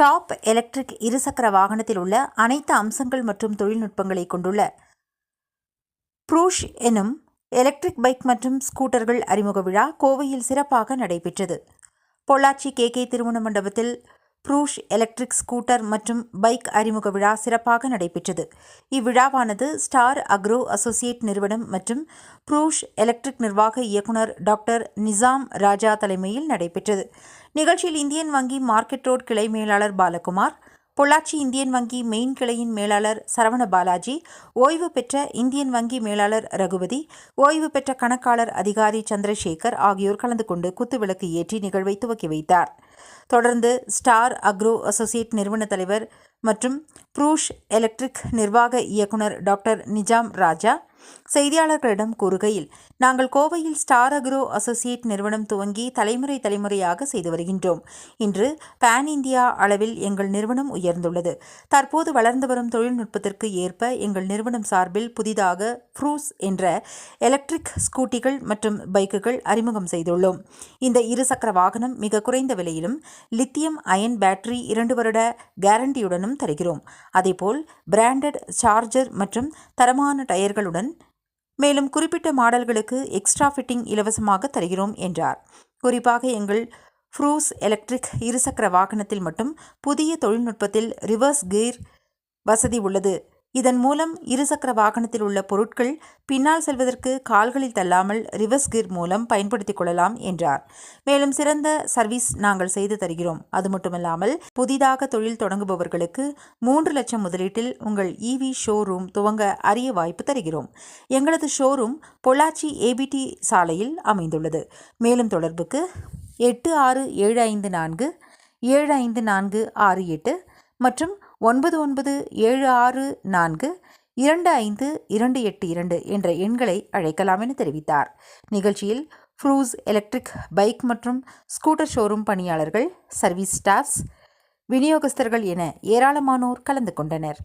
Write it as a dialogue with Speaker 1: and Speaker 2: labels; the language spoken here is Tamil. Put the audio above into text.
Speaker 1: டாப் எலக்ட்ரிக் இருசக்கர வாகனத்தில் உள்ள அனைத்து அம்சங்கள் மற்றும் தொழில்நுட்பங்களை கொண்டுள்ள ப்ரூஷ் எனும் எலக்ட்ரிக் பைக் மற்றும் ஸ்கூட்டர்கள் அறிமுக விழா கோவையில் சிறப்பாக நடைபெற்றது. பொள்ளாச்சி கே கே திருமண மண்டபத்தில் ப்ரூஷ் எலக்ட்ரிக் ஸ்கூட்டர் மற்றும் பைக் அறிமுக விழா சிறப்பாக நடைபெற்றது. இவ்விழாவானது ஸ்டார் அக்ரோ அசோசியேட் நிறுவனம் மற்றும் ப்ரூஷ் எலக்ட்ரிக் நிர்வாக இயக்குனர் டாக்டர் நிசாம் ராஜா தலைமையில் நடைபெற்றது. நிகழ்ச்சியில் இந்தியன் வங்கி மார்க்கெட் ரோட் கிளை மேலாளர் பாலகுமார் பொள்ளாச்சி இந்தியன் வங்கி மெயின் கிளையின் மேலாளர் சரவண பாலாஜி ஓய்வு பெற்ற இந்தியன் வங்கி மேலாளர் ரகுபதி ஓய்வு பெற்ற கணக்காளர் அதிகாரி சந்திரசேகர் ஆகியோர் கலந்து கொண்டு குத்துவிளக்கு ஏற்றி நிகழ்வை துவக்கி வைத்தார். தொடர்ந்து ஸ்டார் அக்ரோ அசோசியேட் நிறுவன தலைவர் மற்றும் ப்ரூஷ் எலக்ட்ரிக் நிர்வாக இயக்குனர் டாக்டர் நிஜாம் ராஜா செய்தியாளர்களிடம் கூறுகையில் நாங்கள் கோவையில் ஸ்டார் அக்ரோ அசோசியேட் நிறுவனம் துவங்கி தலைமுறை தலைமுறையாக செய்து வருகின்றோம். இன்று பேன் இந்தியா அளவில் எங்கள் நிறுவனம் உயர்ந்துள்ளது. தற்போது வளர்ந்து வரும் தொழில்நுட்பத்திற்கு ஏற்ப எங்கள் நிறுவனம் சார்பில் புதிதாக ஃப்ரூஸ் என்ற எலக்ட்ரிக் ஸ்கூட்டிகள் மற்றும் பைக்குகள் அறிமுகம் செய்துள்ளோம். இந்த இருசக்கர வாகனம் மிக குறைந்த விலையிலும் லித்தியம் அயன் பேட்டரி இரண்டு வருட கேரண்டியுடனும் தருகிறோம். அதேபோல் பிராண்டட் சார்ஜர் மற்றும் தரமான டயர்களுடன் மேலும் குறிப்பிட்ட மாடல்களுக்கு எக்ஸ்ட்ரா ஃபிட்டிங் இலவசமாக தருகிறோம் என்றார். குறிப்பாக எங்கள் ஃப்ரூஸ் எலக்ட்ரிக் இருசக்கர வாகனத்தில் மட்டும் புதிய தொழில்நுட்பத்தில் ரிவர்ஸ் கீர் வசதி உள்ளது. இதன் மூலம் இருசக்கர வாகனத்தில் உள்ள பொருட்கள் பின்னால் செல்வதற்கு கால்களில் தள்ளாமல் ரிவர்ஸ் கிர் மூலம் பயன்படுத்திக் கொள்ளலாம் என்றார். மேலும் சிறந்த சர்வீஸ் நாங்கள் செய்து தருகிறோம். அது மட்டுமல்லாமல் புதிதாக தொழில் தொடங்குபவர்களுக்கு மூன்று லட்சம் முதலீட்டில் உங்கள் இவி ஷோரூம் துவங்க அரிய வாய்ப்பு தருகிறோம். எங்களது ஷோரூம் பொள்ளாச்சி ஏபிடி சாலையில் அமைந்துள்ளது. மேலும் தொடர்புக்கு எட்டு ஆறு ஏழு ஐந்து நான்கு ஏழு ஐந்து நான்கு ஆறு எட்டு மற்றும் ஒன்பது ஒன்பது ஏழு ஆறு நான்கு இரண்டு ஐந்து இரண்டு எட்டு இரண்டு என்ற எண்களை அழைக்கலாம் என தெரிவித்தார். நிகழ்ச்சியில் ஃப்ரூஸ் எலக்ட்ரிக் பைக் மற்றும் ஸ்கூட்டர் ஷோரூம் பணியாளர்கள் சர்வீஸ் ஸ்டாஃப்ஸ் விநியோகஸ்தர்கள் என ஏராளமானோர் கலந்து கொண்டனர்.